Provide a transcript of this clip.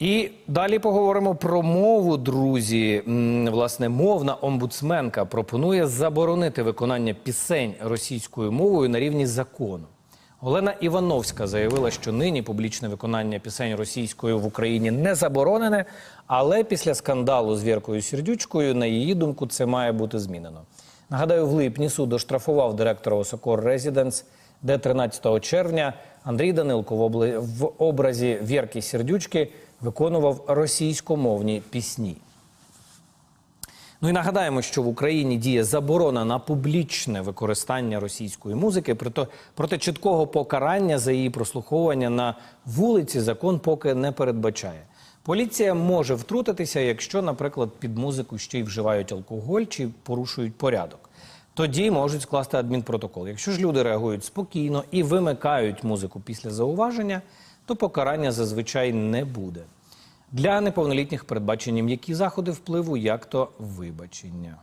І далі поговоримо про мову, друзі. Власне, мовна омбудсменка пропонує заборонити виконання пісень російською мовою на рівні закону. Олена Івановська заявила, що нині публічне виконання пісень російською в Україні не заборонене, але після скандалу з Віркою Сердючкою, на її думку, це має бути змінено. Нагадаю, в липні суд оштрафував директора Осокор Резіденс, де 13 червня Андрій Данилко в, образі Вірки Сердючки виконував російськомовні пісні. Ну і нагадаємо, що в Україні діє заборона на публічне використання російської музики, проте, проте чіткого покарання за її прослуховування на вулиці закон поки не передбачає. Поліція може втрутитися, якщо, наприклад, під музику ще й вживають алкоголь чи порушують порядок. Тоді можуть скласти адмінпротокол. Якщо ж люди реагують спокійно і вимикають музику після зауваження, то покарання зазвичай не буде. Для неповнолітніх передбачені м'які заходи впливу, як то вибачення.